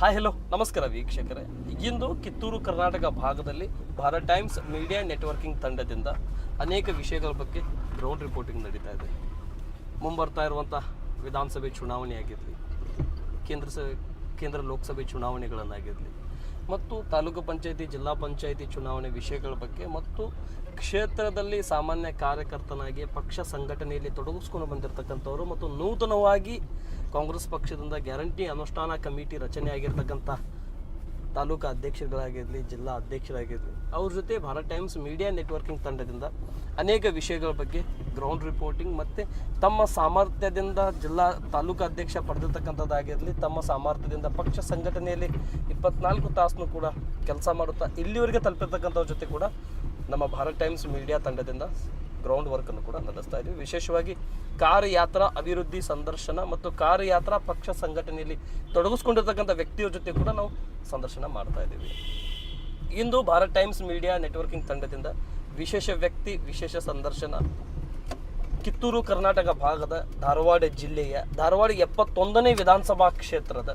Hi hello ನಮಸ್ಕಾರ ವೀಕ್ಷಕರೇ. ಇಂದು ಕಿತ್ತೂರು ಕರ್ನಾಟಕ ಭಾಗದಲ್ಲಿ ಭಾರತ್ ಟೈಮ್ಸ್ ಮೀಡಿಯಾ ನೆಟ್ವರ್ಕಿಂಗ್ ತಂಡದಿಂದ ಅನೇಕ ವಿಷಯಗಳ ಬಗ್ಗೆ ಗ್ರೌಂಡ್ ರಿಪೋರ್ಟಿಂಗ್ ನಡೀತಾ ಇದೆ. ಮುಂಬರ್ತಾ ಇರುವಂಥ ವಿಧಾನಸಭೆ ಚುನಾವಣೆ ಆಗಿರಲಿ, ಕೇಂದ್ರ ಸ, ಕೇಂದ್ರ ಲೋಕಸಭೆ ಚುನಾವಣೆಗಳನ್ನಾಗಿರಲಿ, ಮತ್ತು ತಾಲೂಕು ಪಂಚಾಯಿತಿ, ಜಿಲ್ಲಾ ಪಂಚಾಯಿತಿ ಚುನಾವಣೆ ವಿಷಯಗಳ ಬಗ್ಗೆ ಮತ್ತು ಕ್ಷೇತ್ರದಲ್ಲಿ ಸಾಮಾನ್ಯ ಕಾರ್ಯಕರ್ತನಾಗಿ ಪಕ್ಷ ಸಂಘಟನೆಯಲ್ಲಿ ತೊಡಗಿಸ್ಕೊಂಡು ಬಂದಿರತಕ್ಕಂಥವ್ರು ಮತ್ತು ನೂತನವಾಗಿ ಕಾಂಗ್ರೆಸ್ ಪಕ್ಷದಿಂದ ಗ್ಯಾರಂಟಿ ಅನುಷ್ಠಾನ ಕಮಿಟಿ ರಚನೆ ಆಗಿರ್ತಕ್ಕಂಥ ತಾಲೂಕು ಅಧ್ಯಕ್ಷರುಗಳಾಗಿರಲಿ, ಜಿಲ್ಲಾ ಅಧ್ಯಕ್ಷರಾಗಿರಲಿ, ಅವ್ರ ಜೊತೆ ಭಾರತ್ ಟೈಮ್ಸ್ ಮೀಡಿಯಾ ನೆಟ್ವರ್ಕಿಂಗ್ ತಂಡದಿಂದ ಅನೇಕ ವಿಷಯಗಳ ಬಗ್ಗೆ ಗ್ರೌಂಡ್ ರಿಪೋರ್ಟಿಂಗ್ ಮತ್ತು ತಮ್ಮ ಸಾಮರ್ಥ್ಯದಿಂದ ಜಿಲ್ಲಾ ತಾಲೂಕು ಅಧ್ಯಕ್ಷ ಪಡೆದಿರ್ತಕ್ಕಂಥದ್ದಾಗಿರಲಿ, ತಮ್ಮ ಸಾಮರ್ಥ್ಯದಿಂದ ಪಕ್ಷ ಸಂಘಟನೆಯಲ್ಲಿ ಇಪ್ಪತ್ನಾಲ್ಕು ತಾಸನ್ನು ಕೂಡ ಕೆಲಸ ಮಾಡುತ್ತಾ ಇಲ್ಲಿವರೆಗೆ ತಲುಪಿರ್ತಕ್ಕಂಥವ್ರ ಜೊತೆ ಕೂಡ ನಮ್ಮ ಭಾರತ್ ಟೈಮ್ಸ್ ಮೀಡಿಯಾ ತಂಡದಿಂದ ಗ್ರೌಂಡ್ ವರ್ಕನ್ನು ಕೂಡ ನಡೆಸ್ತಾ ಇದ್ದೀವಿ. ವಿಶೇಷವಾಗಿ ಕಾರ್ಯಯಾತ್ರಾ ಅಭಿವೃದ್ಧಿ ಸಂದರ್ಶನ ಮತ್ತು ಕಾರ್ಯಯಾತ್ರಾ ಪಕ್ಷ ಸಂಘಟನೆಯಲ್ಲಿ ತೊಡಗಿಸ್ಕೊಂಡಿರ್ತಕ್ಕಂಥ ವ್ಯಕ್ತಿಯ ಜೊತೆ ಕೂಡ ನಾವು ಸಂದರ್ಶನ ಮಾಡ್ತಾ ಇದ್ದೀವಿ. ಇಂದು ಭಾರತ್ ಟೈಮ್ಸ್ ಮೀಡಿಯಾ ನೆಟ್ವರ್ಕಿಂಗ್ ತಂಡದಿಂದ ವಿಶೇಷ ವ್ಯಕ್ತಿ, ವಿಶೇಷ ಸಂದರ್ಶನ. ಕಿತ್ತೂರು, ಕರ್ನಾಟಕ ಭಾಗದ ಧಾರವಾಡ ಜಿಲ್ಲೆಯ, ಧಾರವಾಡ ಎಪ್ಪತ್ತೊಂದನೇ ವಿಧಾನಸಭಾ ಕ್ಷೇತ್ರದ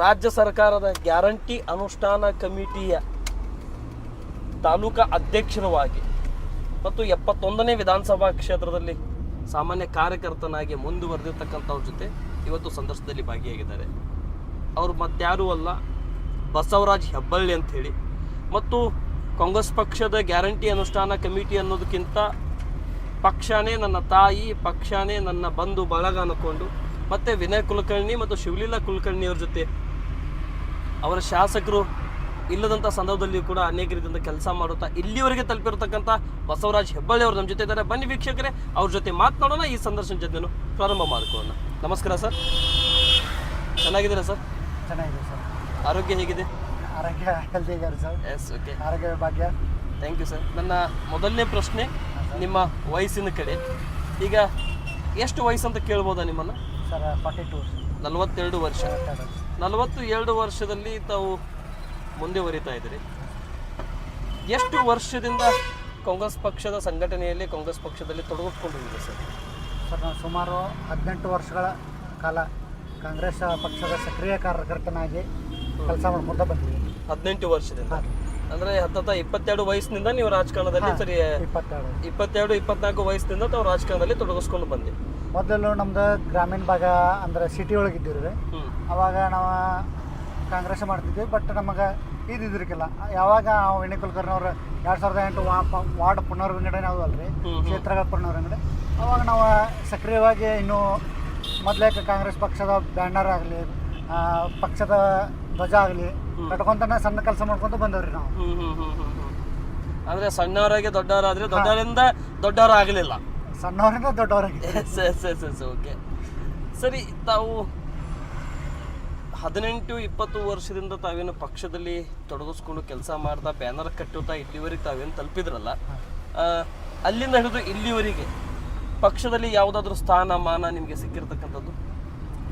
ರಾಜ್ಯ ಸರ್ಕಾರದ ಗ್ಯಾರಂಟಿ ಅನುಷ್ಠಾನ ಕಮಿಟಿಯ ತಾಲೂಕಾ ಅಧ್ಯಕ್ಷರವಾಗಿ ಮತ್ತು ಎಪ್ಪತ್ತೊಂದನೇ ವಿಧಾನಸಭಾ ಕ್ಷೇತ್ರದಲ್ಲಿ ಸಾಮಾನ್ಯ ಕಾರ್ಯಕರ್ತನಾಗಿ ಮುಂದುವರೆದಿರ್ತಕ್ಕಂಥವ್ರ ಜೊತೆ ಇವತ್ತು ಸಂದರ್ಶನದಲ್ಲಿ ಭಾಗಿಯಾಗಿದ್ದಾರೆ. ಅವರು ಮತ್ತಾರೂ ಅಲ್ಲ. ಬಸವರಾಜ್ ಹೆಬ್ಬಳ್ಳಿ ಅಂತ ಹೇಳಿ. ಮತ್ತು ಕಾಂಗ್ರೆಸ್ ಪಕ್ಷದ ಗ್ಯಾರಂಟಿ ಅನುಷ್ಠಾನ ಕಮಿಟಿ ಅನ್ನೋದಕ್ಕಿಂತ ಪಕ್ಷನೇ ನನ್ನ ತಾಯಿ, ಪಕ್ಷನೇ ನನ್ನ ಬಂಧು ಬಳಗ ಅನ್ಕೊಂಡು, ಮತ್ತು ವಿನಯ್ ಕುಲಕರ್ಣಿ ಮತ್ತು ಶಿವಲೀಲಾ ಕುಲಕರ್ಣಿಯವ್ರ ಜೊತೆ ಅವರ ಶಾಸಕರು ಇಲ್ಲದಂಥ ಸಂದರ್ಭದಲ್ಲಿ ಕೂಡ ಅನೇಕ ರೀತಿಯಿಂದ ಕೆಲಸ ಮಾಡುತ್ತಾ ಇಲ್ಲಿವರೆಗೆ ತಲುಪಿರತಕ್ಕಂಥ ಬಸವರಾಜ್ ಹೆಬ್ಬಳ್ಳಿ ಅವರು ನಮ್ಮ ಜೊತೆ ಇದ್ದಾರೆ ಬನ್ನಿ ವೀಕ್ಷಕರೇ ಅವ್ರ ಜೊತೆ ಮಾತನಾಡೋಣ ಈ ಸಂದರ್ಶನ ಜೊತೆನು ಪ್ರಾರಂಭ ಮಾಡಿಕೊಳ್ಳೋಣ. ನಮಸ್ಕಾರ ಸರ್. ಚೆನ್ನಾಗಿದ್ದೀರಾ ಸರ್? ಚೆನ್ನಾಗಿದೆ ಸರ್. ಆರೋಗ್ಯ ಹೇಗಿದೆ? ಆರೋಗ್ಯ ಹೆಲ್ದಿ ಸರ್. ಎಸ್ ಓಕೆ ಆರೋಗ್ಯ ಭಾಗ್ಯ. ಥ್ಯಾಂಕ್ ಯು ಸರ್ ನನ್ನ ಮೊದಲನೇ ಪ್ರಶ್ನೆ ನಿಮ್ಮ ವಯಸ್ಸಿನ ಕಡೆ. ಈಗ ಎಷ್ಟು ವಯಸ್ಸು ಅಂತ ಕೇಳ್ಬೋದಾ ನಿಮ್ಮನ್ನು? ಸರ್ ಫಾರ್ಟಿ ಟೂ ನಲವತ್ತೆರಡು ವರ್ಷ. ನಲವತ್ತು ಎರಡು ವರ್ಷದಲ್ಲಿ ತಾವು ಮುಂದುವರಿತಾ ಇದ್ದೀರಿ. ಎಷ್ಟು ವರ್ಷದಿಂದ ಕಾಂಗ್ರೆಸ್ ಪಕ್ಷದ ಸಂಘಟನೆಯಲ್ಲಿ ಕಾಂಗ್ರೆಸ್ ಪಕ್ಷದಲ್ಲಿ ತೊಡಗಿಸ್ಕೊಂಡಿದ್ದೀರಿ ಸರ್? ಸರ್ ನಾನು ಸುಮಾರು ಹದಿನೆಂಟು ವರ್ಷಗಳ ಕಾಲ ಕಾಂಗ್ರೆಸ್ ಪಕ್ಷದ ಸಕ್ರಿಯ ಕಾರ್ಯಕರ್ತನಾಗಿ ಕೆಲಸ ಮಾಡ್ಕೊಂತ ಬಂದಿದ್ದೀನಿ ಹದಿನೆಂಟು ವರ್ಷದಿಂದ? ಅಂದ್ರೆ ಹತ್ತತ್ತ ಇಪ್ಪತ್ತೆರಡು ವಯಸ್ಸಿನಿಂದ ನೀವು ರಾಜಕಾರಣದಲ್ಲಿ ಸರಿ ಇಪ್ಪತ್ತೆರಡು. ಇಪ್ಪತ್ತೆರಡು ಇಪ್ಪತ್ನಾಲ್ಕು ವಯಸ್ಸಿನಿಂದ ತಾವು ರಾಜಕಾರಣದಲ್ಲಿ ತೊಡಗಿಸ್ಕೊಂಡು ಬಂದ್ವಿ ಮೊದಲು ನಮ್ದು ಗ್ರಾಮೀಣ ಭಾಗ ಅಂದ್ರೆ ಸಿಟಿ ಒಳಗಿದ್ದೀವಿ ಅವಾಗ ನಾವು ಕಾಂಗ್ರೆಸ್ ಮಾಡ್ತಿದ್ವಿ ಬಟ್ ನಮಗೆ ಇದ್ದಿದ್ರಿಕಿಲ್ಲ ಯಾವಾಗ ವಿನಯ ಕುಲಕರ್ಣಿ ಅವರು ಎರಡು ಸಾವಿರದ ಎಂಟು ವಾರ್ಡ್ ಪುನರ್ವಿಂಗಡಣೆ ಯಾವುದಲ್ಲ ರೀ ಹ್ಮ್ ಹ್ಮ್. ಕ್ಷೇತ್ರಗಳ ಪುನರ್ವಿಂಗಡಣೆ. ಅವಾಗ ನಾವು ಸಕ್ರಿಯವಾಗಿ ಇನ್ನು ಮೊದಲೇ ಕಾಂಗ್ರೆಸ್ ಪಕ್ಷದ ಬ್ಯಾನರ್ ಆಗಲಿ ಪಕ್ಷದ ಧ್ವಜ ಆಗಲಿ ಕಟ್ಕೊಂತಾನೆ ಸಣ್ಣ ಕೆಲಸ ಮಾಡ್ಕೊಂತ ಬಂದವ್ರಿ ನಾವು. ಅಂದ್ರೆ ಸಣ್ಣವರಾಗಿ ದೊಡ್ಡವರಾದ್ರೆ ದೊಡ್ಡವರಿಂದ ದೊಡ್ಡವರಾಗಲಿಲ್ಲ. ಸಣ್ಣವರಿಂದ ದೊಡ್ಡವರಾಗಿ. ಎಸ್ ಎಸ್ ಎಸ್ ಓಕೆ ಸರಿ ತಾವು ಹದಿನೆಂಟು ಇಪ್ಪತ್ತು ವರ್ಷದಿಂದ ತಾವೇನು ಪಕ್ಷದಲ್ಲಿ ತೊಡಗಿಸ್ಕೊಂಡು ಕೆಲಸ ಮಾಡ್ತಾ ಬ್ಯಾನರ್ ಕಟ್ಟುತ್ತಾ ಇಲ್ಲಿವರೆಗೆ ತಾವೇನು ತಲುಪಿದ್ರಲ್ಲ ಅಲ್ಲಿಂದ ಹಿಡಿದು ಇಲ್ಲಿವರೆಗೆ ಪಕ್ಷದಲ್ಲಿ ಯಾವುದಾದ್ರೂ ಸ್ಥಾನಮಾನ ನಿಮಗೆ ಸಿಕ್ಕಿರ್ತಕ್ಕಂಥದ್ದು?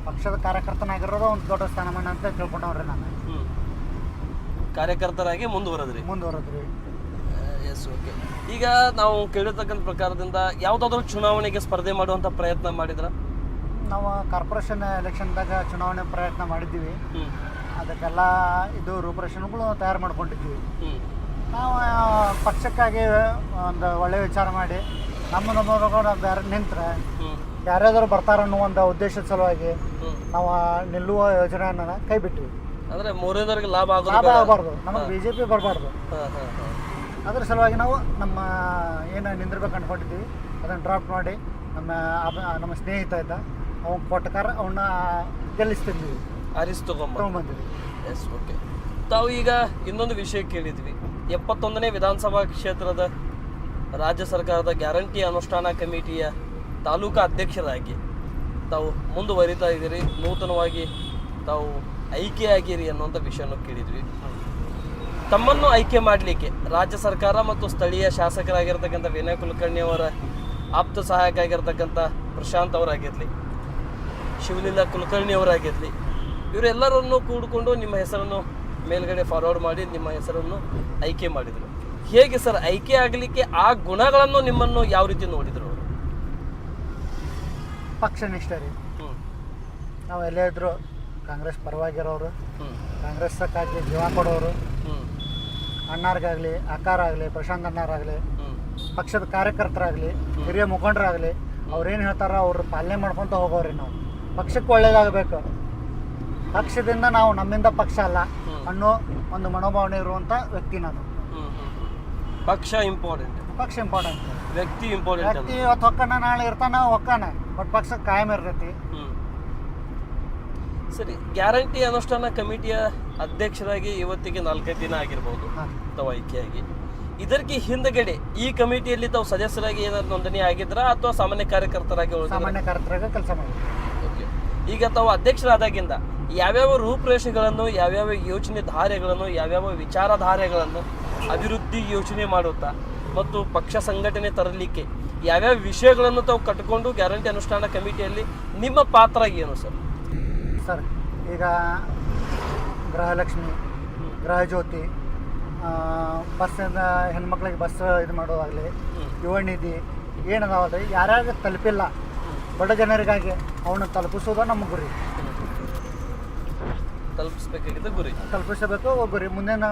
ಪಕ್ಷದ ಕಾರ್ಯಕರ್ತನಾಗಿರೋದು ಒಂದು ದೊಡ್ಡ ಸ್ಥಾನಮಾನ ಅಂತ ತಿಳ್ಕೊಂಡವ್ರಿ ನಾನು. ಹ್ಞೂ ಕಾರ್ಯಕರ್ತರಾಗಿ ಮುಂದುವರೆದ್ರಿ? ಮುಂದುವರೆದ್ರಿ. ಎಸ್ ಓಕೆ ಈಗ ನಾವು ಕೇಳಿರ್ತಕ್ಕಂಥ ಪ್ರಕಾರದಿಂದ ಯಾವುದಾದ್ರೂ ಚುನಾವಣೆಗೆ ಸ್ಪರ್ಧೆ ಮಾಡುವಂಥ ಪ್ರಯತ್ನ ಮಾಡಿದ್ರ? ನಾವು ಕಾರ್ಪೊರೇಷನ್ ಎಲೆಕ್ಷನ್ದಾಗ ಚುನಾವಣೆ ಪ್ರಯತ್ನ ಮಾಡಿದ್ದೀವಿ. ಅದಕ್ಕೆಲ್ಲ ಇದು ರೂಪರೇಷನ್ಗಳು ತಯಾರು ಮಾಡ್ಕೊಂಡಿದ್ದೀವಿ. ನಾವು ಪಕ್ಷಕ್ಕಾಗಿ ಒಂದು ಒಳ್ಳೆಯ ವಿಚಾರ ಮಾಡಿ ನಮ್ಮ ನಮ್ಮ ಬೇರೆ ನಿಂತರೆ ಯಾರ್ಯಾದರೂ ಯಾರ್ಯಾದ್ರು ಬರ್ತಾರ ಅನ್ನೋ ಒಂದು ಉದ್ದೇಶದ ಸಲುವಾಗಿ ನಾವು ನಿಲ್ಲುವ ಯೋಜನೆಯನ್ನು ಕೈ ಬಿಟ್ವಿ ಅಂದ್ರೆ ಮೂರನೇದವ್ರಿಗೆ ಲಾಭ ಲಾಭ. ಆಗಬಾರ್ದು. ನಮಗೆ ಬಿ ಜೆ ಪಿ ಬರಬಾರ್ದು. ಅದ್ರ ಸಲುವಾಗಿ ನಾವು ನಮ್ಮ ಏನು ನಿಂದಿರ್ಬೇಕು ಅನ್ಕೊಂಡಿದ್ದೀವಿ. ಅದನ್ನು ಡ್ರಾಪ್ ಮಾಡಿ ನಮ್ಮ ನಮ್ಮ ಸ್ನೇಹಿತ ಇದ್ದ ಅವ್ನ ಕೊಟ್ಟಕಾರ ಅವನ್ನ ಗೆಲ್ಲಿಸ್ತಿದ್ವಿ. ಎಸ್ ಓಕೆ ತಾವು ಈಗ ಇನ್ನೊಂದು ವಿಷಯ ಕೇಳಿದ್ವಿ. ಎಪ್ಪತ್ತೊಂದನೇ ವಿಧಾನಸಭಾ ಕ್ಷೇತ್ರದ ರಾಜ್ಯ ಸರ್ಕಾರದ ಗ್ಯಾರಂಟಿ ಅನುಷ್ಠಾನ ಕಮಿಟಿಯ ತಾಲೂಕಾ ಅಧ್ಯಕ್ಷರಾಗಿ ತಾವು ಮುಂದುವರಿತಾ ಇದ್ದೀರಿ. ನೂತನವಾಗಿ ತಾವು ಆಯ್ಕೆಯಾಗಿರಿ ಅನ್ನುವಂಥ ವಿಷಯವನ್ನು ಕೇಳಿದ್ವಿ. ತಮ್ಮನ್ನು ಆಯ್ಕೆ ಮಾಡಲಿಕ್ಕೆ ರಾಜ್ಯ ಸರ್ಕಾರ ಮತ್ತು ಸ್ಥಳೀಯ ಶಾಸಕರಾಗಿರ್ತಕ್ಕಂಥ ವಿನಯ್ ಕುಲಕರ್ಣಿ ಅವರ ಆಪ್ತ ಸಹಾಯಕ ಆಗಿರ್ತಕ್ಕಂಥ ಪ್ರಶಾಂತ್ ಅವರಾಗಿರಲಿ. ಶಿವಲೀಲಾ ಕುಲಕರ್ಣಿ ಅವರಾಗಿರಲಿ ಇವರೆಲ್ಲರನ್ನು ಕೂಡಿಕೊಂಡು ನಿಮ್ಮ ಹೆಸರನ್ನು ಮೇಲ್ಗಡೆ ಫಾರ್ವರ್ಡ್ ಮಾಡಿ ನಿಮ್ಮ ಹೆಸರನ್ನು ಆಯ್ಕೆ ಮಾಡಿದರು. ಹೇಗೆ ಸರ್? ಆಯ್ಕೆ ಆಗಲಿಕ್ಕೆ ಆ ಗುಣಗಳನ್ನು ನಿಮ್ಮನ್ನು ಯಾವ ರೀತಿ ನೋಡಿದರು ಅವರು? ಪಕ್ಷ ನಿಷ್ಠರಿ ರೀ ಹ್ಞೂ ನಾವು ಎಲ್ಲೇ ಇದ್ರು ಕಾಂಗ್ರೆಸ್ ಪರವಾಗಿರೋರು ಕಾಂಗ್ರೆಸ್ ಕಾಗಿ ಜೀವ ಕೊಡೋರು ಹ್ಞೂ ಅಣ್ಣಾರ್ಗಾಗಲಿ ಅಕ್ಕಾರಾಗಲಿ ಪ್ರಶಾಂತ್ ಅಣ್ಣಾರಾಗಲಿ ಹ್ಞೂ ಪಕ್ಷದ ಕಾರ್ಯಕರ್ತರಾಗಲಿ ಹಿರಿಯ ಮುಖಂಡರಾಗಲಿ ಅವ್ರೇನು ಹೇಳ್ತಾರೋ ಅವ್ರ ಪಾಲನೆ ಮಾಡ್ಕೊತ ಹೋಗೋರಿ ನಾವು. ಪಕ್ಷಕ್ಕೆ ಒಳ್ಳೇದಾಗಬೇಕು. ಪಕ್ಷದಿಂದ ನಾವು ನಮ್ಮಿಂದ ಪಕ್ಷ ಅಲ್ಲ ಅನ್ನೋ ಒಂದು ಮನೋಭಾವನೆ ಇರುವಂತ ವ್ಯಕ್ತಿ ನಾನು. ಪಕ್ಷ ಇಂಪಾರ್ಟೆಂಟ್ ಪಕ್ಷ ಇಂಪಾರ್ಟೆಂಟ್ ವ್ಯಕ್ತಿ ಇಂಪಾರ್ಟೆಂಟ್ ವ್ಯಕ್ತಿ ಇವತ್ತು ಹೊಕ್ಕನ ನಾಳೆ ಇರ್ತಾನ ಹೊಕ್ಕಾನ. ಬಟ್ ಪಕ್ಷ ಕಾಯಂ ಇರ್ತೈತಿ. ಸರಿ ಗ್ಯಾರಂಟಿ ಅನುಷ್ಠಾನ ಕಮಿಟಿಯ ಅಧ್ಯಕ್ಷರಾಗಿ ಇವತ್ತಿಗೆ ನಾಲ್ಕೈದು ದಿನ ಆಗಿರ್ಬೋದು ಅಥವಾ ಆಯ್ಕೆಯಾಗಿ ಇದಕ್ಕೆ ಹಿಂದಗಡೆ ಈ ಕಮಿಟಿಯಲ್ಲಿ ತಾವು ಸದಸ್ಯರಾಗಿ ಏನಾದ್ರು ನೋಂದಣಿ ಆಗಿದ್ರಾ ಅಥವಾ ಸಾಮಾನ್ಯ ಕಾರ್ಯಕರ್ತರಾಗಿ? ಸಾಮಾನ್ಯ ಕಾರ್ಯಕರ್ತರಾಗ ಕೆಲಸ ಮಾಡಿ Okay. ಈಗ ತಾವು ಅಧ್ಯಕ್ಷರಾದಾಗಿಂದ ಯಾವ್ಯಾವ ರೂಪುರೇಷೆಗಳನ್ನು ಯಾವ್ಯಾವ ಯೋಚನೆ ಧಾರೆಗಳನ್ನು ಯಾವ್ಯಾವ ವಿಚಾರಧಾರೆಗಳನ್ನು ಅಭಿವೃದ್ಧಿ ಯೋಚನೆ ಮಾಡುತ್ತಾ ಮತ್ತು ಪಕ್ಷ ಸಂಘಟನೆ ತರಲಿಕ್ಕೆ ಯಾವ್ಯಾವ ವಿಷಯಗಳನ್ನು ತಾವು ಕಟ್ಟಿಕೊಂಡು ಗ್ಯಾರಂಟಿ ಅನುಷ್ಠಾನ ಕಮಿಟಿಯಲ್ಲಿ ನಿಮ್ಮ ಪಾತ್ರ ಏನು ಸರ್? ಸರ್ ಈಗ ಗೃಹಲಕ್ಷ್ಮಿ ಗೃಹ ಜ್ಯೋತಿ ಆ, ಬಸ್ಸಿಂದ ಹೆಣ್ಮಕ್ಳಿಗೆ ಬಸ್ ಇದು ಮಾಡೋದಾಗಲಿ ಯುವ ನಿಧಿ ಏನದಾವಲ್ಲ ಯಾರ್ಯಾರು ತಲುಪಿಲ್ಲ ಬಡ ಜನರಿಗಾಗಿ ಅವನ್ನ ತಲುಪಿಸೋದು ನಮ್ಮ ಗುರಿ. ತಲುಪಿಸ್ಬೇಕಾಗಿದ್ದ ಗುರಿ. ತಲುಪಿಸಬೇಕು ಗುರಿ. ಮುಂದಿನ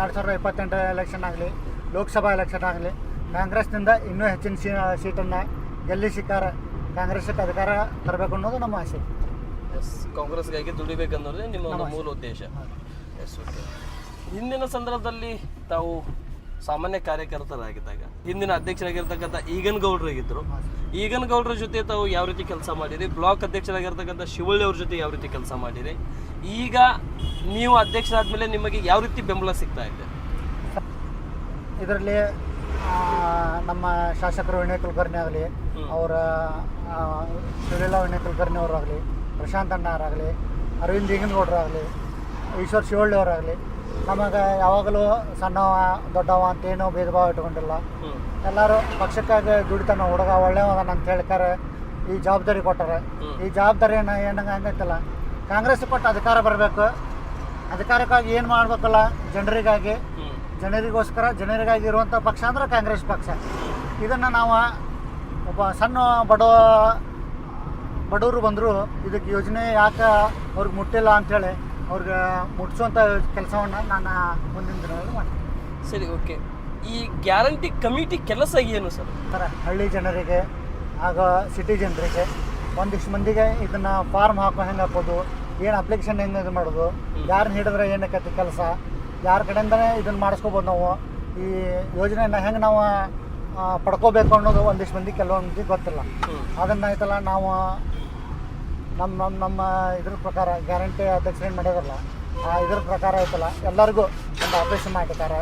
ಎರಡು ಸಾವಿರದ ಇಪ್ಪತ್ತೆಂಟು ಎಲೆಕ್ಷನ್ ಆಗಲಿ ಲೋಕಸಭಾ ಎಲೆಕ್ಷನ್ ಆಗಲಿ ಕಾಂಗ್ರೆಸ್ನಿಂದ ಇನ್ನೂ ಹೆಚ್ಚಿನ ಸೀ ಸೀಟನ್ನು ಗೆಲ್ಲಿಸಿಕಾರ ಕಾಂಗ್ರೆಸ್ಗೆ ಅಧಿಕಾರ ತರಬೇಕು ಅನ್ನೋದು ನಮ್ಮ ಆಸೆ. ಎಸ್ ಕಾಂಗ್ರೆಸ್ಗಾಗಿ ದುಡಿಬೇಕನ್ನೋದೇ ನಿಮ್ಮ ಒಂದು ಮೂಲ ಉದ್ದೇಶ. ಎಸ್ ಓಕೆ ಹಿಂದಿನ ಸಂದರ್ಭದಲ್ಲಿ ತಾವು ಸಾಮಾನ್ಯ ಕಾರ್ಯಕರ್ತರಾಗಿದ್ದಾಗ ಹಿಂದಿನ ಅಧ್ಯಕ್ಷರಾಗಿರ್ತಕ್ಕಂಥ ಈಗನ್ ಗೌಡ್ರು ಆಗಿದ್ರು ಈಗನ್ ಗೌಡ್ರ ಜೊತೆ ತಾವು ಯಾವ ರೀತಿ ಕೆಲಸ ಮಾಡಿರಿ? ಬ್ಲಾಕ್ ಅಧ್ಯಕ್ಷರಾಗಿರ್ತಕ್ಕಂಥ ಶಿವಳ್ಳಿ ಅವ್ರ ಜೊತೆ ಯಾವ ರೀತಿ ಕೆಲಸ ಮಾಡಿರಿ? ಈಗ ನೀವು ಅಧ್ಯಕ್ಷರಾದ ಮೇಲೆ ನಿಮಗೆ ಯಾವ ರೀತಿ ಬೆಂಬಲ ಸಿಗ್ತಾ ಇದೆ? ಇದರಲ್ಲಿ ನಮ್ಮ ಶಾಸಕರು ವಿನಯ್ ಕುಲಕರ್ಣಿ ಆಗಲಿ. ಅವರ ಶಿವಲೀಲಾ ವಿನಯ್ ಕುಲಕರ್ಣಿ ಅವರಾಗಲಿ ಪ್ರಶಾಂತ್ ಅಣ್ಣರಾಗಲಿ ಅರವಿಂದ್ ಈಗನಗೌಡರಾಗಲಿ ಈಶ್ವರ್ ಶಿವಳ್ಳಿ ಅವರಾಗಲಿ ನಮಗೆ ಯಾವಾಗಲೂ ಸಣ್ಣವ ದೊಡ್ಡವ ಅಂತೇನೋ ಭೇದ ಭಾವ ಇಟ್ಕೊಂಡಿಲ್ಲ. ಎಲ್ಲರೂ ಪಕ್ಷಕ್ಕಾಗಿ ದುಡಿತಾನ ಹುಡುಗ ಒಳ್ಳೆಯವನ ಅಂತ ಹೇಳ್ತಾರೆ ಈ ಜವಾಬ್ದಾರಿ ಕೊಟ್ಟಾರೆ. ಈ ಜವಾಬ್ದಾರಿಯನ್ನು ಏನಂಗೆ ಹಂಗೈತಲ್ಲ ಕಾಂಗ್ರೆಸ್ ಕೊಟ್ಟು ಅಧಿಕಾರ ಬರಬೇಕು. ಅಧಿಕಾರಕ್ಕಾಗಿ ಏನು ಮಾಡಬೇಕಲ್ಲ? ಜನರಿಗಾಗಿ. ಜನರಿಗೋಸ್ಕರ ಜನರಿಗಾಗಿ ಇರುವಂಥ ಪಕ್ಷ ಅಂದ್ರೆ ಕಾಂಗ್ರೆಸ್ ಪಕ್ಷ. ಇದನ್ನು ನಾವು ಒಬ್ಬ ಸಣ್ಣ ಬಡವ ಬಡವರು ಬಂದರು ಇದಕ್ಕೆ ಯೋಜನೆ ಯಾಕೆ ಅವ್ರಿಗೆ ಮುಟ್ಟಿಲ್ಲ ಅಂಥೇಳಿ ಅವ್ರಿಗೆ ಮುಟ್ಟಿಸುವಂಥ ಕೆಲಸವನ್ನು ನಾನು ಮುಂದಿನ ದಿನಗಳಲ್ಲಿ ಮಾಡ್ತೀನಿ. ಸರಿ ಓಕೆ. ಈ ಗ್ಯಾರಂಟಿ ಕಮಿಟಿ ಕೆಲಸ ಏನು ಸರ್? ಥರ ಹಳ್ಳಿ ಜನರಿಗೆ ಆಗ ಸಿಟಿ ಜನರಿಗೆ ಒಂದಿಷ್ಟು ಮಂದಿಗೆ ಇದನ್ನು ಫಾರ್ಮ್ ಹಾಕೋ ಹೆಂಗೆ ಹಾಕೋದು ಏನು ಅಪ್ಲಿಕೇಶನ್ ಹೆಂಗೆ ಇದು ಮಾಡೋದು ಯಾರನ್ನ ಹಿಡಿದ್ರೆ ಏನಕ್ಕೆ ಕೆಲಸ ಯಾರ ಕಡೆಯಿಂದನೇ ಇದನ್ನು ಮಾಡಿಸ್ಕೋಬೋದು ನಾವು. ಈ ಯೋಜನೆಯನ್ನು ಹೆಂಗೆ ನಾವು ಪಡ್ಕೋಬೇಕು ಅನ್ನೋದು ಒಂದಿಷ್ಟು ಮಂದಿ ಕೆಲವೊಂದು ಮಂದಿ ಗೊತ್ತಿಲ್ಲ. ಅದನ್ನು ಆಯ್ತಲ್ಲ ನಾವು ನಮ್ಮ ನಮ್ಮ ನಮ್ಮ ಇದ್ರ ಪ್ರಕಾರ ಗ್ಯಾರಂಟಿ ಅಧ್ಯಕ್ಷರೇನು ಮಾಡಿದಾರಲ್ಲ ಆ ಇದ್ರ ಪ್ರಕಾರ ಐತಲ್ಲ, ಎಲ್ಲರಿಗೂ ಒಂದು ಆಪ್ರೇಷನ್ ಮಾಡಿದ್ದಾರೆ.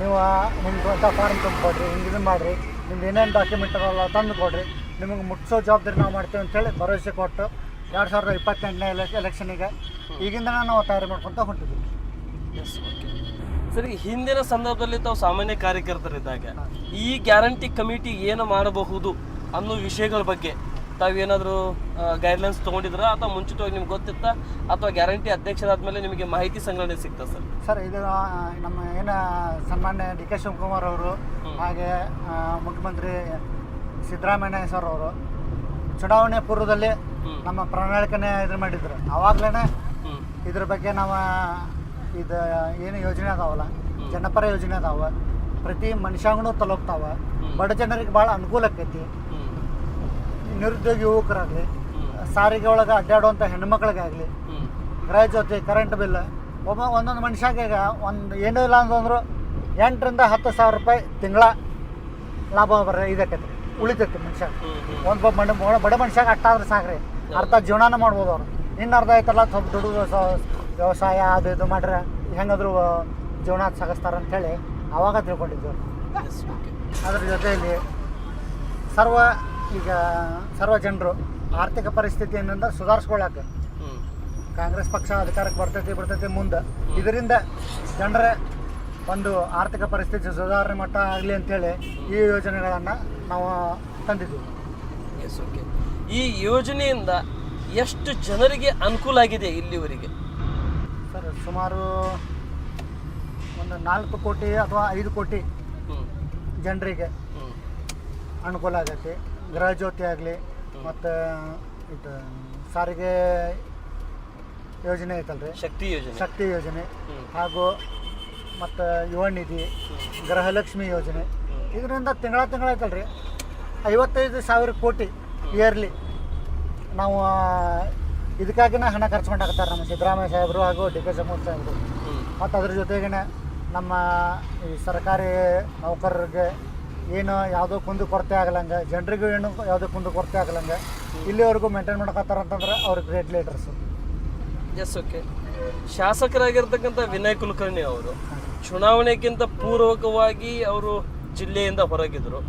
ನೀವು ನಿಮ್ಗೆ ಫಾರ್ಮ್ ತುಂಬಿಕೊಡ್ರಿ ಹಿಂಗೆ ಇದನ್ನು ಮಾಡಿರಿ, ನಿಮ್ದು ಏನೇನು ಡಾಕ್ಯುಮೆಂಟ್ ಅಲ್ಲ ತಂದು ಕೊಡ್ರಿ, ನಿಮಗೆ ಮುಟ್ಸೋ ಜವಾಬ್ದಾರಿ ನಾವು ಮಾಡ್ತೀವಿ ಅಂತೇಳಿ ಭರವಸೆ ಕೊಟ್ಟು ಎರಡು ಸಾವಿರದ ಇಪ್ಪತ್ತೆಂಟನೇ ಎಲೆ ಎಲೆಕ್ಷನಿಗೆ ಈಗಿಂದ ನಾವು ತಯಾರಿ ಮಾಡ್ಕೊತ ಓಕೆ ಸರಿ, ಹಿಂದಿನ ಸಂದರ್ಭದಲ್ಲಿ ತಾವು ಸಾಮಾನ್ಯ ಕಾರ್ಯಕರ್ತರಿದ್ದಾಗ ಈ ಗ್ಯಾರಂಟಿ ಕಮಿಟಿ ಏನು ಮಾಡಬಹುದು ಅನ್ನೋ ವಿಷಯಗಳ ಬಗ್ಗೆ ತಾವೇನಾದರೂ ಗೈಡ್ಲೈನ್ಸ್ ತೊಗೊಂಡಿದ್ರ ಅಥವಾ ಮುಂಚಿತವಾಗಿ ನಿಮ್ಗೆ ಗೊತ್ತಿತ್ತ? ಅಥವಾ ಗ್ಯಾರಂಟಿ ಅಧ್ಯಕ್ಷರಾದ್ಮೇಲೆ ನಿಮಗೆ ಮಾಹಿತಿ ಸಂಗ್ರಹಣೆ ಸಿಗ್ತಾ ಸರ್? ಸರ್ ಇದು ನಮ್ಮ ಏನು ಸನ್ಮಾನ್ಯ ಡಿ ಕೆ ಶಿವಕುಮಾರ್ ಅವರು ಹಾಗೆ ಮುಖ್ಯಮಂತ್ರಿ ಸಿದ್ದರಾಮಯ್ಯ ಸರ್ ಅವರು ಚುನಾವಣೆ ಪೂರ್ವದಲ್ಲಿ ನಮ್ಮ ಪ್ರಣಾಳಿಕೆನೇ ಇದ್ರ ಮಾಡಿದ್ರು. ಆವಾಗಲೇ ಹ್ಞೂ ಇದ್ರ ಬಗ್ಗೆ ನಾವು ಇದು ಏನು ಯೋಜನೆ ಅದಾವಲ್ಲ ಜನಪರ ಯೋಜನೆ ಅದಾವ ಪ್ರತಿ ಮನುಷ್ಯಂಗೂ ತಲುಪ್ತಾವ. ಬಡ ಜನರಿಗೆ ಭಾಳ ಅನುಕೂಲ ಆಕೈತಿ. ನಿರುದ್ಯೋಗಿ ಯುವಕರಾಗಲಿ, ಸಾರಿಗೆ ಒಳಗೆ ಅಡ್ಡಾಡುವಂಥ ಹೆಣ್ಮಕ್ಳಿಗಾಗಲಿ ಗೃಹ ಜೊತೆ ಕರೆಂಟ್ ಬಿಲ್ ಒಬ್ಬ ಒಂದೊಂದು ಮನುಷ್ಯಾಗ ಒಂದು ಏನೂ ಇಲ್ಲ ಅಂತಂದ್ರು ಎಂಟರಿಂದ ಹತ್ತು ಸಾವಿರ ರೂಪಾಯಿ ತಿಂಗಳ ಲಾಭ ಬರ ಇದಕ್ಕೈತಿ, ಉಳಿತೈತಿ ಮನುಷ್ಯ. ಒಂದು ಬಡ ಬಡ- ಮನುಷ್ಯಾಗ ಅಟ್ಟಾದ್ರೆ ಸಾಕ್ರಿ. ಅರ್ಧ ಜೀವನಾನ ಮಾಡ್ಬೋದು ಅವ್ರು. ಇನ್ನು ಅರ್ಧ ಐತಲ್ಲ ಸ್ವಲ್ಪ ದುಡ್ಡು ವ್ಯವಸಾಯ ಅದು ಇದು ಮಾಡ್ರೆ ಹೆಂಗಾದ್ರು ಜೀವನ ಸಾಗಿಸ್ತಾರೆ ಅಂತೇಳಿ ಎಸ್ ಓಕೆ ಅದ್ರ ಜೊತೆಯಲ್ಲಿ ಸರ್ವ ಈಗ ಸರ್ವ ಜನರು ಆರ್ಥಿಕ ಪರಿಸ್ಥಿತಿಯಿಂದ ಸುಧಾರಿಸ್ಕೊಳ್ಳಾಕ ಕಾಂಗ್ರೆಸ್ ಪಕ್ಷ ಅಧಿಕಾರಕ್ಕೆ ಬರ್ತೈತಿ ಬರ್ತೈತಿ ಮುಂದೆ. ಇದರಿಂದ ಜನರ ಒಂದು ಆರ್ಥಿಕ ಪರಿಸ್ಥಿತಿ ಸುಧಾರಣೆ ಮಟ್ಟ ಆಗಲಿ ಅಂತೇಳಿ ಈ ಯೋಜನೆಗಳನ್ನು ನಾವು ತಂದಿದ್ದೀವಿ. ಎಸ್ ಓಕೆ ಈ ಯೋಜನೆಯಿಂದ ಎಷ್ಟು ಜನರಿಗೆ ಅನುಕೂಲ ಆಗಿದೆ ಇಲ್ಲಿವರೆಗೆ? ಸರ್ ಸುಮಾರು ಒಂದು ನಾಲ್ಕು ಕೋಟಿ ಅಥವಾ ಐದು ಕೋಟಿ ಜನರಿಗೆ ಅನುಕೂಲ ಆಗೈತಿ. ಗೃಹ ಜ್ಯೋತಿ ಆಗಲಿ ಮತ್ತು ಇದು ಸಾರಿಗೆ ಯೋಜನೆ ಐತಲ್ರಿ? ಶಕ್ತಿ ಯೋಜನೆ. ಶಕ್ತಿ ಯೋಜನೆ. ಹಾಗೂ ಮತ್ತು ಯುವ ನಿಧಿ ಗೃಹಲಕ್ಷ್ಮಿ ಯೋಜನೆ. ಇದರಿಂದ ತಿಂಗಳ ತಿಂಗಳ ಐತಲ್ರಿ. ಐವತ್ತೈದು ಸಾವಿರ ಕೋಟಿ ಇಯರ್ಲಿ ನಾವು ಇದಕ್ಕಾಗಿನ ಹಣ ಖರ್ಚು ಮಾಡಾಕತ್ತಾರೆ ನಮ್ಮ ಸಿದ್ದರಾಮಯ್ಯ ಸಾಹೇಬರು ಹಾಗೂ ಡಿ ಕೆ ಸಮೂರ್ ಸಾಹೇಬರು. ಮತ್ತು ಅದ್ರ ಜೊತೆಗಿನ ನಮ್ಮ ಈ ಸರ್ಕಾರಿ ನೌಕರರಿಗೆ ಏನು ಯಾವುದೋ ಕುಂದು ಕೊರತೆ ಆಗಲಂಗೆ, ಜನರಿಗೂ ಏನು ಯಾವುದೋ ಕುಂದು ಕೊರತೆ ಆಗಲಂಗೆ ಇಲ್ಲಿವರೆಗೂ ಮೇಂಟೈನ್ ಮಾಡಕತ್ತಾರ ಅಂತಂದ್ರೆ ಅವ್ರಿಗೆ ಗ್ರೇಟ್ ಲೀಡರ್ಸ್ ಎಸ್ ಓಕೆ ಶಾಸಕರಾಗಿರ್ತಕ್ಕಂಥ ವಿನಯ್ ಕುಲಕರ್ಣಿ ಅವರು ಚುನಾವಣೆಗಿಂತ ಪೂರ್ವಕವಾಗಿ ಅವರು ಜಿಲ್ಲೆಯಿಂದ ಹೊರಗಿದ್ರು.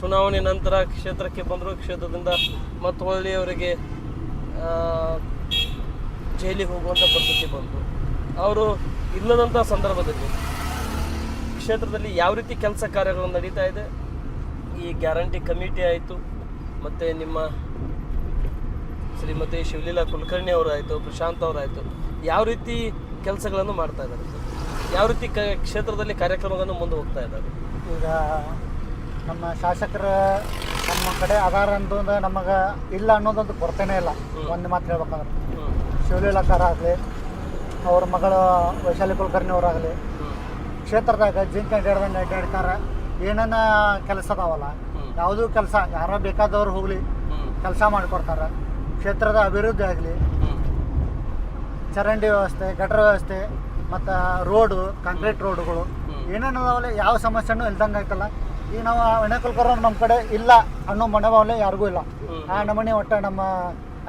ಚುನಾವಣೆ ನಂತರ ಕ್ಷೇತ್ರಕ್ಕೆ ಬಂದರು, ಕ್ಷೇತ್ರದಿಂದ ಮತ್ತು ಹೊಳ್ಳಿ ಅವರಿಗೆ ಜೈಲಿಗೆ ಹೋಗುವಂಥ ಪರಿಸ್ಥಿತಿ ಬಂತು. ಅವರು ಇಲ್ಲದಂಥ ಸಂದರ್ಭದಲ್ಲಿ ಕ್ಷೇತ್ರದಲ್ಲಿ ಯಾವ ರೀತಿ ಕೆಲಸ ಕಾರ್ಯಗಳು ನಡೀತಾ ಇದೆ? ಈ ಗ್ಯಾರಂಟಿ ಕಮಿಟಿ ಆಯಿತು. ಮತ್ತು ನಿಮ್ಮ ಶ್ರೀಮತಿ ಶಿವಲೀಲಾ ಕುಲಕರ್ಣಿ ಅವರಾಯಿತು ಪ್ರಶಾಂತ್ ಅವರಾಯಿತು ಯಾವ ರೀತಿ ಕೆಲಸಗಳನ್ನು ಮಾಡ್ತಾ ಇದ್ದಾರೆ ಯಾವ ರೀತಿ ಕ ಕ್ಷೇತ್ರದಲ್ಲಿ ಕಾರ್ಯಕ್ರಮಗಳನ್ನು ಮುಂದೆ ಹೋಗ್ತಾ ಇದ್ದಾರೆ? ಈಗ ನಮ್ಮ ಶಾಸಕರ ನಮ್ಮ ಕಡೆ ಆಧಾರ ಅಂತಂದ್ರೆ ನಮಗೆ ಇಲ್ಲ ಅನ್ನೋದೊಂದು ಕೊರತೆನೇ ಇಲ್ಲ. ಒಂದು ಮಾತು ಹೇಳ್ಬೇಕಂದ್ರೆ. ಶಿವಲೀಲಾ ಶಿವಲೀಲಾಕಾರ ಆಗಲಿ ಅವ್ರ ಮಗಳು ವೈಶಾಲಿ ಕುಲಕರ್ಣಿ ಅವರಾಗಲಿ ಕ್ಷೇತ್ರದಾಗ ಜಿಂಕ್ ಅಡ್ಡಾಡ್ದಂಗೆ ಅಡ್ಡಾಡ್ತಾರೆ ಏನೇನ ಕೆಲಸ ಅದಾವಲ್ಲ. ಯಾವುದೂ ಕೆಲಸ ಯಾರೋ ಬೇಕಾದವ್ರು ಹೋಗ್ಲಿ ಕೆಲಸ ಮಾಡಿಕೊಡ್ತಾರೆ. ಕ್ಷೇತ್ರದ ಅಭಿವೃದ್ಧಿ ಆಗಲಿ ಚರಂಡಿ ವ್ಯವಸ್ಥೆ ಗಟರ ವ್ಯವಸ್ಥೆ ಮತ್ತು ರೋಡು ಕಾಂಕ್ರೀಟ್ ರೋಡುಗಳು. ಏನೇನು ಅದಾವಲ್ಲ ಯಾವ ಸಮಸ್ಯೆನೂ ಇಲ್ದಂಗೆ ಆಯ್ತಲ್ಲ. ಈಗ ನಾವು ವಿನಯಕುಲ್ಕರ್ ನಮ್ಮ ಕಡೆ ಇಲ್ಲ ಅನ್ನೋ ಮನೋಭಾವನೆ ಯಾರಿಗೂ ಇಲ್ಲ. ಆ ನಮನೆ ಒಟ್ಟು ನಮ್ಮ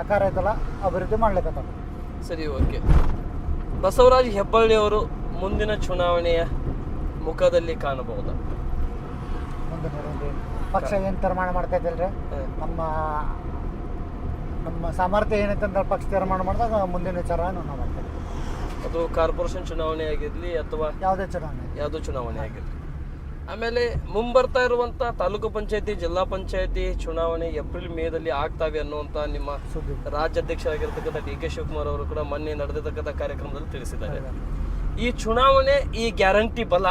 ಅಕಾರ ಐತಲ್ಲ ಅಭಿವೃದ್ಧಿ ಮಾಡ್ಲಿಕ್ಕತ್ತಾರ ಸರಿ ಓಕೆ. ಬಸವರಾಜ್ ಹೆಬ್ಬಳ್ಳಿಯವರು ಮುಂದಿನ ಚುನಾವಣೆಯ ಮುಖದಲ್ಲಿ ಕಾಣಬಹುದಾ? ಮುಂದಿನ ನೋಡೋದು ಪಕ್ಷ ಏನು ತೀರ್ಮಾನ ಮಾಡ್ತಾ ಇದ್ದಲ್ರಿ ನಮ್ಮ ನಮ್ಮ ಸಾಮರ್ಥ್ಯ ಏನೈತೆ ಅಂದ್ರೆ ಪಕ್ಷ ತೀರ್ಮಾನ ಮಾಡಿದಾಗ ಮುಂದಿನ ವಿಚಾರವನ್ನು ನಾವು ಮಾಡ್ತೇವೆ. ಅದು ಕಾರ್ಪೊರೇಷನ್ ಚುನಾವಣೆ ಆಗಿರಲಿ ಅಥವಾ ಯಾವುದೇ ಚುನಾವಣೆ. ಯಾವುದೋ ಚುನಾವಣೆ ಆಗಿರಲಿ. ಆಮೇಲೆ ಮುಂಬರ್ತಾ ಇರುವಂಥ ತಾಲೂಕು ಪಂಚಾಯತಿ ಜಿಲ್ಲಾ ಪಂಚಾಯತಿ ಚುನಾವಣೆ ಏಪ್ರಿಲ್ ಮೇದಲ್ಲಿ ಆಗ್ತಾವೆ ಅನ್ನುವಂಥ ನಿಮ್ಮ ರಾಜ್ಯಾಧ್ಯಕ್ಷರಾಗಿರ್ತಕ್ಕಂಥ ಡಿ ಕೆ ಶಿವಕುಮಾರ್ ಅವರು ಕೂಡ ಮೊನ್ನೆ ನಡೆದಿರ್ತಕ್ಕಂಥ ಕಾರ್ಯಕ್ರಮದಲ್ಲಿ ತಿಳಿಸಿದ್ದಾರೆ. ಈ ಚುನಾವಣೆ ಈ ಗ್ಯಾರಂಟಿ ಬಲ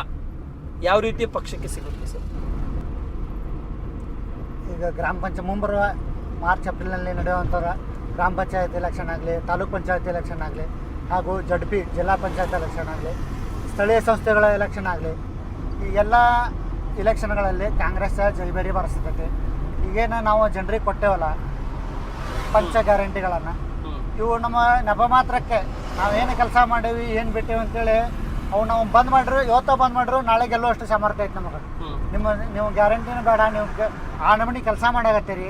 ಯಾವ ರೀತಿ ಪಕ್ಷಕ್ಕೆ ಸಿಗುತ್ತೆ ಸರ್? ಈಗ ಗ್ರಾಮ ಪಂಚಾಯತ್ ಮುಂಬರುವ ಮಾರ್ಚ್, ಏಪ್ರಿಲ್ನಲ್ಲಿ ನಡೆಯುವಂಥ ಗ್ರಾಮ ಪಂಚಾಯತ್ ಎಲೆಕ್ಷನ್ ಆಗಲಿ, ತಾಲೂಕ್ ಪಂಚಾಯತ್ ಎಲೆಕ್ಷನ್ ಆಗಲಿ, ಹಾಗೂ ಜಡ್ ಪಿ ಜಿಲ್ಲಾ ಪಂಚಾಯತ್ ಎಲೆಕ್ಷನ್ ಆಗಲಿ, ಸ್ಥಳೀಯ ಸಂಸ್ಥೆಗಳ ಎಲೆಕ್ಷನ್ ಆಗಲಿ, ಈ ಎಲ್ಲ ಇಲೆಕ್ಷನ್ಗಳಲ್ಲಿ ಕಾಂಗ್ರೆಸ್ ಜೈಬೇರಿ ಬರೆಸ್ತೈತಿ. ಈಗೇನು ನಾವು ಜನರಿಗೆ ಕೊಟ್ಟೇವಲ್ಲ, ಪಂಚ ಗ್ಯಾರಂಟಿಗಳನ್ನು, ಇವು ನಮ್ಮ ನೆಪ ಮಾತ್ರಕ್ಕೆ ನಾವೇನು ಕೆಲಸ ಮಾಡೀವಿ, ಏನು ಬಿಟ್ಟೇವಿ ಅಂತೇಳಿ ಅವು ನಾವು ಬಂದ್ ಮಾಡ್ರು, ಇವತ್ತ ಬಂದ್ ಮಾಡ್ರು, ನಾಳೆ ಗೆಲ್ಲುವಷ್ಟು ಸಾಮರ್ಥ್ಯ ಐತೆ ನಮಗೆ. ನಿಮ್ಮ ನೀವು ಗ್ಯಾರಂಟಿನೂ ಬೇಡ ನೀವು ಗ- ಆ ನಮೂನಿ ಕೆಲಸ ಮಾಡಾಕತ್ತೀರಿ.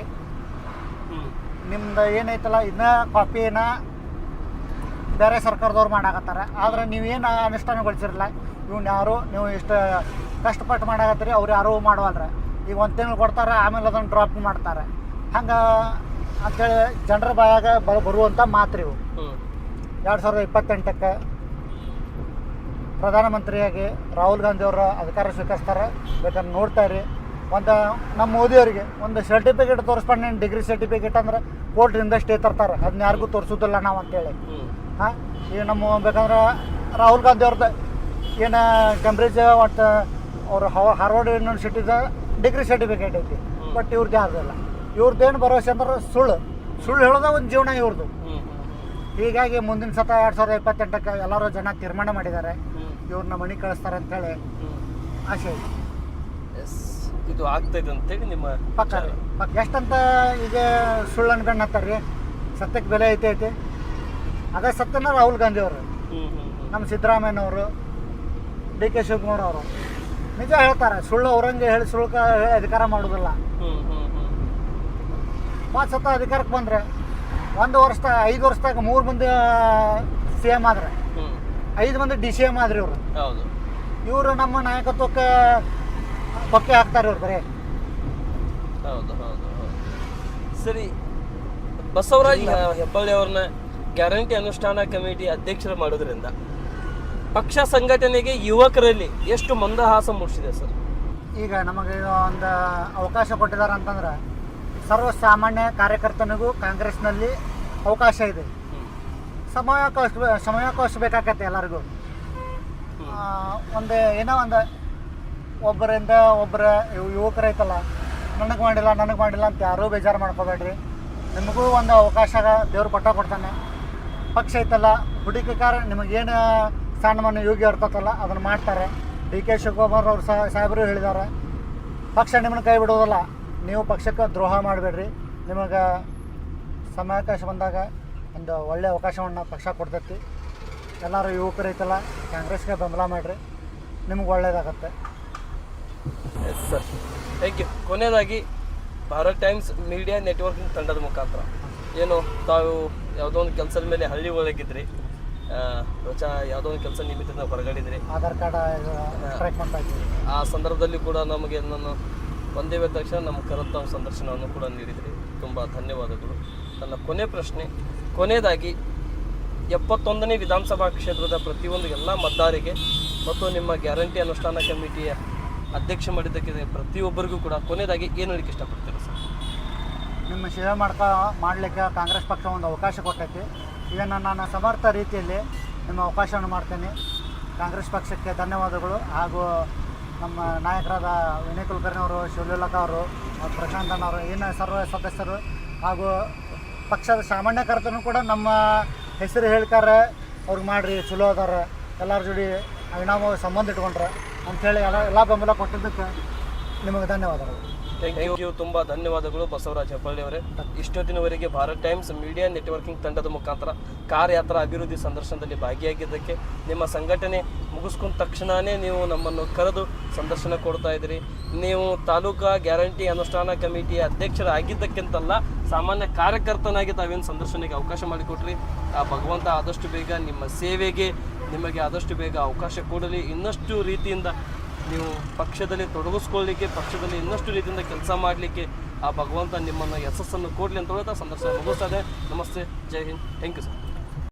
ನಿಮ್ದು ಏನೈತಲ್ಲ ಇದನ್ನ ಕಾಪಿನ ಬೇರೆ ಸರ್ಕಾರದವ್ರು ಮಾಡಾಕತ್ತಾರ. ಆದ್ರೆ ನೀವೇನು ಅನುಷ್ಠಾನಗೊಳಿಸಿರಲ್ಲ ಇವ್ನ ಯಾರು ನೀವು ಇಷ್ಟು ಕಷ್ಟಪಟ್ಟು ಮಾಡಾಕತ್ತೀರಿ ಅವ್ರು ಯಾರೂ ಮಾಡವಲ್ರ. ಈಗ ಒಂದು ತಿಂಗಳು ಕೊಡ್ತಾರೆ ಆಮೇಲೆ ಅದನ್ನು ಡ್ರಾಪ್ ಮಾಡ್ತಾರೆ. ಹಂಗೆ ಅಂತೇಳಿ ಜನರ ಬಾಯಾಗ ಬ ಬರುವಂಥ ಮಾತ್ರಿ ಇವು ಎರಡು ಸಾವಿರದ ಇಪ್ಪತ್ತೆಂಟಕ್ಕೆ ಪ್ರಧಾನಮಂತ್ರಿಯಾಗಿ ರಾಹುಲ್ ಗಾಂಧಿ ಅವರ ಅಧಿಕಾರ ಸ್ವೀಕರಿಸ್ತಾರೆ. ಬೇಕಂದ್ರೆ ನೋಡ್ತಾ ಇರಿ. ಒಂದು ನಮ್ಮ ಮೋದಿಯವರಿಗೆ ಒಂದು ಸರ್ಟಿಫಿಕೇಟ್ ತೋರಿಸ್ಕೊಂಡು ನೀನು ಡಿಗ್ರಿ ಸರ್ಟಿಫಿಕೇಟ್ ಅಂದ್ರೆ ಕೋರ್ಟ್ರಿಂದ ಸ್ಟೇ ತರ್ತಾರೆ. ಅದನ್ನ ಯಾರಿಗೂ ತೋರಿಸೋದಿಲ್ಲ ನಾವು ಅಂತೇಳಿ. ಹಾಂ? ಈಗ ನಮ್ಮ ಬೇಕಂದ್ರೆ ರಾಹುಲ್ ಗಾಂಧಿ ಅವ್ರದ್ದು ಏನು ಕಂಬ್ರಿಜ್ ಒಟ್ಟು ಅವರು ಹಾರ್ವರ್ಡ್ ಯೂನಿವರ್ಸಿಟಿದ ಡಿಗ್ರಿ ಸರ್ಟಿಫಿಕೇಟ್ ಐತಿ. ಬಟ್ ಇವ್ರದ್ದು ಯಾರ್ದಿಲ್ಲ ಇವ್ರದ್ದೇನು ಭರವಸೆ ಅಂದ್ರೆ ಸುಳ್ಳು. ಸುಳ್ಳು ಹೇಳೋದ ಒಂದು ಜೀವನ ಇವ್ರದ್ದು ಹೀಗಾಗಿ ಮುಂದಿನ ಸತ ಎರಡು ಸಾವಿರದ ಇಪ್ಪತ್ತೆಂಟಕ್ಕೆ ಎಲ್ಲರೂ ಜನ ತೀರ್ಮಾನ ಮಾಡಿದ್ದಾರೆ. ಇವ್ರನ್ನ ಮಣಿ ಕಳಿಸ್ತಾರೆ ಅಂತ ಹೇಳಿ ಆಸೆ ಐತಿ ಎಸ್. ಇದು ಆಗ್ತೈತೆ ಅಂತೇಳಿ ನಿಮ್ಮ ಪಕ್ಕ ರೀ. ಪಕ್ಕ ಎಷ್ಟಂತ ಈಗ ಸುಳ್ಳು ಅನ್ಕಂಡು ಹತ್ತಾರ್ರಿ? ಸತ್ಯಕ್ಕೆ ಬೆಲೆ ಐತೆ ಐತಿ. ಅದೇ ಸತ್ಯನ ರಾಹುಲ್ ಗಾಂಧಿ ಅವರು ಹ್ಮ್ ಹ್ಮ್ ಹ್ಮ್. ನಮ್ಮ ಸಿದ್ದರಾಮಯ್ಯನವರು ಡಿ ಕೆ ಶಿವಕುಮಾರ್ ಅವರು. ನಿಜ ಹೇಳ್ತಾರೆ ಸುಳ್ಳು ಅವ್ರಂಗೆ ಹೇಳಿ ಸುಳ್ಳು ಕ- ಹೇಳಿ ಅಧಿಕಾರ ಮಾಡೋದಿಲ್ಲ. ಹ್ಮ್ ಹ್ಮ್ ಹ್ಮ್. ಮೂವತ್ತು ಸತ ಅಧಿಕಾರಕ್ಕೆ ಬಂದರೆ ಒಂದು ವರ್ಷದಾಗ ಐದು ವರ್ಷದಾಗ ಮೂರು ಮಂದಿ ಸಿ ಎಂ ಆದ್ರೆ. ಐದು ಮಂದಿ ಡಿ ಸಿ ಎಂ ಆದ್ರಿ ಇವರು. ಹೌದು. ಇವರು ನಮ್ಮ ನಾಯಕತ್ವಕ್ಕೆ ಕೊಕ್ಕೆ ಹಾಕ್ತಾರೆ ಇವ್ರು ಬರೀ. ಹೌದು ಹೌದು ಹೌದು. ಸರಿ ಬಸವರಾಜ್ ಹೆಬ್ಬಳ್ಳಿ ಅವ್ರನ್ನ ಗ್ಯಾರಂಟಿ ಅನುಷ್ಠಾನ ಕಮಿಟಿ ಅಧ್ಯಕ್ಷರು ಮಾಡೋದ್ರಿಂದ ಪಕ್ಷ ಸಂಘಟನೆಗೆ ಯುವಕರಲ್ಲಿ ಎಷ್ಟು ಮಂದಹಾಸ ಮೂಡಿಸಿದೆ ಸರ್? ಈಗ ನಮಗೆ ಒಂದು ಅವಕಾಶ ಕೊಟ್ಟಿದ್ದಾರೆ ಅಂತಂದ್ರೆ ಸರ್ವಸಾಮಾನ್ಯ ಕಾರ್ಯಕರ್ತನಿಗೂ ಕಾಂಗ್ರೆಸ್ನಲ್ಲಿ ಅವಕಾಶ ಇದೆ. ಹ್ಮ್. ಸಮಯಾವಕಾಶ ಸಮಯ ಕಳಿಸ್ಬೇಕಾಗತ್ತೆ ಎಲ್ಲರಿಗೂ ಒಂದು ಏನೋ ಒಂದು ಒಬ್ಬರಿಂದ ಒಬ್ಬರ ಯುವಕರು ಐತಲ್ಲ, ನನಗೆ ಮಾಡಿಲ್ಲ ನನಗೆ ಮಾಡಿಲ್ಲ ಅಂತ ಯಾರೂ ಬೇಜಾರು ಮಾಡ್ಕೋಬೇಡ್ರಿ. ನಿಮಗೂ ಒಂದು ಅವಕಾಶ ದೇವ್ರು ಕೊಟ್ಟ ಕೊಡ್ತಾನೆ. ಪಕ್ಷ ಐತಲ್ಲ ಹುಡುಕಿಕಾರ ನಿಮಗೇನು ಸ್ಥಾನಮಾನ ಮನೆ ಯೋಗ್ಯ ಇರ್ತತಲ್ಲ, ಅದನ್ನು ಮಾಡ್ತಾರೆ. ಡಿ ಕೆ ಶಿವಕುಮಾರ್ ಅವರು ಸಹ ಸಾಹೇಬರು ಹೇಳಿದ್ದಾರೆ ಪಕ್ಷ ನಿಮ್ಮನ್ನು ಕೈ ಬಿಡೋದಲ್ಲ, ನೀವು ಪಕ್ಷಕ್ಕೆ ದ್ರೋಹ ಮಾಡಬೇಡ್ರಿ. ನಿಮಗೆ ಸಮಯಾವಕಾಶ ಬಂದಾಗ ಒಂದು ಒಳ್ಳೆಯ ಅವಕಾಶವನ್ನು ಪಕ್ಷ ಕೊಡ್ತೈತಿ. ಎಲ್ಲರೂ ಯುವಕರು ಐತಲ್ಲ ಕಾಂಗ್ರೆಸ್ಗೆ ಬೆಂಬಲ ಮಾಡಿರಿ. ನಿಮ್ಗೆ ಒಳ್ಳೇದಾಗತ್ತೆ. ಎಸ್ ಸರ್ ಥ್ಯಾಂಕ್ ಯು ಕೊನೆಯದಾಗಿ ಭಾರತ್ ಟೈಮ್ಸ್ ಮೀಡಿಯಾ ನೆಟ್ವರ್ಕಿಂಗ್ ತಂಡದ ಮುಖಾಂತರ. ಏನು ತಾವು ಯಾವುದೋ ಒಂದು ಕೆಲಸದ ಮೇಲೆ ಹಳ್ಳಿ ಒಳಗಿದ್ರಿ. ರಚಾ ಯಾವುದೋ ಒಂದು ಕೆಲಸ ನಿಮಿತ್ತ ಹೊರಗಡಿದ್ರಿ. ಆಧಾರ್ ಕಾರ್ಡ್ ಆ ಸಂದರ್ಭದಲ್ಲಿ ಕೂಡ ನಮಗೆ ನಾನು ಒಂದೇ ತಕ್ಷಣ ನಮ್ಮ ಕರೆದ ಸಂದರ್ಶನವನ್ನು ಕೂಡ ನೀಡಿದ್ರಿ. ತುಂಬ ಧನ್ಯವಾದಗಳು. ನನ್ನ ಕೊನೆ ಪ್ರಶ್ನೆ ಕೊನೆಯದಾಗಿ, ಎಪ್ಪತ್ತೊಂದನೇ ವಿಧಾನಸಭಾ ಕ್ಷೇತ್ರದ ಪ್ರತಿಯೊಂದು ಎಲ್ಲ ಮತದಾರರಿಗೆ ಮತ್ತು ನಿಮ್ಮ ಗ್ಯಾರಂಟಿ ಅನುಷ್ಠಾನ ಕಮಿಟಿಯ ಅಧ್ಯಕ್ಷ ಮಾಡಿದ್ದಕ್ಕೆ ಪ್ರತಿಯೊಬ್ಬರಿಗೂ ಕೂಡ ಕೊನೆಯದಾಗಿ ಏನು ಹೇಳಕ್ಕೆ ಇಷ್ಟಪಡ್ತೀರಾ ಸರ್? ನಿಮ್ಮ ಸೇವೆ ಮಾಡ್ಕೊ, ಮಾಡಲಿಕ್ಕೆ ಕಾಂಗ್ರೆಸ್ ಪಕ್ಷ ಒಂದು ಅವಕಾಶ ಕೊಟ್ಟೈತಿ. ಇದನ್ನು ನಾನು ಸಮರ್ಥ ರೀತಿಯಲ್ಲಿ ನಿಮ್ಮ ಅವಕಾಶವನ್ನು ಮಾಡ್ತೇನೆ. ಕಾಂಗ್ರೆಸ್ ಪಕ್ಷಕ್ಕೆ ಧನ್ಯವಾದಗಳು. ಹಾಗೂ ನಮ್ಮ ನಾಯಕರಾದ ವಿನಯ್ ಕುಲಕರ್ಣಿ ಅವರು ಶಿವಲೀಲಕ ಅವರು ಪ್ರಶಾಂತ್ ಅವರು ಏನು ಸರ್ವ ಸದಸ್ಯರು ಹಾಗೂ ಪಕ್ಷದ ಸಾಮಾನ್ಯ ಕರ್ತನು ಕೂಡ ನಮ್ಮ ಹೆಸರು ಹೇಳ್ತಾರೆ, ಅವ್ರಿಗೆ ಮಾಡ್ರಿ, ಚಲೋ ಅದಾರ. ಎಲ್ಲರ ಜೋಡಿ ಅವಿನಾಮ ಸಂಬಂಧ ಇಟ್ಕೊಂಡ್ರೆ ಅಂಥೇಳಿ ಎಲ್ಲ ಎಲ್ಲ ಬೆಂಬಲ ಕೊಟ್ಟಿದ್ದಕ್ಕೆ ನಿಮಗೆ ಧನ್ಯವಾದಗಳು. ಥ್ಯಾಂಕ್ ಯು ತುಂಬ ಧನ್ಯವಾದಗಳು ಬಸವರಾಜ್ ಹೆಬ್ಬಳ್ಳಿ ಅವರೇ ಇಷ್ಟೊತ್ತಿನವರೆಗೆ ಭಾರತ್ ಟೈಮ್ಸ್ ಮೀಡಿಯಾ ನೆಟ್ವರ್ಕಿಂಗ್ ತಂಡದ ಮುಖಾಂತರ ಕಾರ್ಯಾತ್ರ ಅಭಿವೃದ್ಧಿ ಸಂದರ್ಶನದಲ್ಲಿ ಭಾಗಿಯಾಗಿದ್ದಕ್ಕೆ ನಿಮ್ಮ ಸಂಘಟನೆ ಮುಗಿಸ್ಕೊಂಡ ತಕ್ಷಣವೇ ನೀವು ನಮ್ಮನ್ನು ಕರೆದು ಸಂದರ್ಶನ ಕೊಡ್ತಾ ಇದ್ದೀರಿ. ನೀವು ತಾಲೂಕಾ ಗ್ಯಾರಂಟಿ ಅನುಷ್ಠಾನ ಕಮಿಟಿಯ ಅಧ್ಯಕ್ಷರಾಗಿದ್ದಕ್ಕಿಂತಲ್ಲ ಸಾಮಾನ್ಯ ಕಾರ್ಯಕರ್ತನಾಗಿ ತಾವೇನು ಸಂದರ್ಶನಕ್ಕೆ ಅವಕಾಶ ಮಾಡಿಕೊಟ್ರಿ. ಆ ಭಗವಂತ ಆದಷ್ಟು ಬೇಗ ನಿಮ್ಮ ಸೇವೆಗೆ ನಿಮಗೆ ಆದಷ್ಟು ಬೇಗ ಅವಕಾಶ ಕೊಡಲಿ. ಇನ್ನಷ್ಟು ರೀತಿಯಿಂದ ನೀವು ಪಕ್ಷದಲ್ಲಿ ತೊಡಗಿಸ್ಕೊಳ್ಳಿಕ್ಕೆ, ಪಕ್ಷದಲ್ಲಿ ಇನ್ನಷ್ಟು ರೀತಿಯಿಂದ ಕೆಲಸ ಮಾಡಲಿಕ್ಕೆ ಆ ಭಗವಂತ ನಿಮ್ಮನ್ನು ಯಶಸ್ಸನ್ನು ಕೊಡಲಿ ಅಂತ ಹೇಳ್ತಾ ಸಂದರ್ಶನ ಮುಗಿಸ್ತದೆ ನಮಸ್ತೆ, Jai Hind. Thank you sir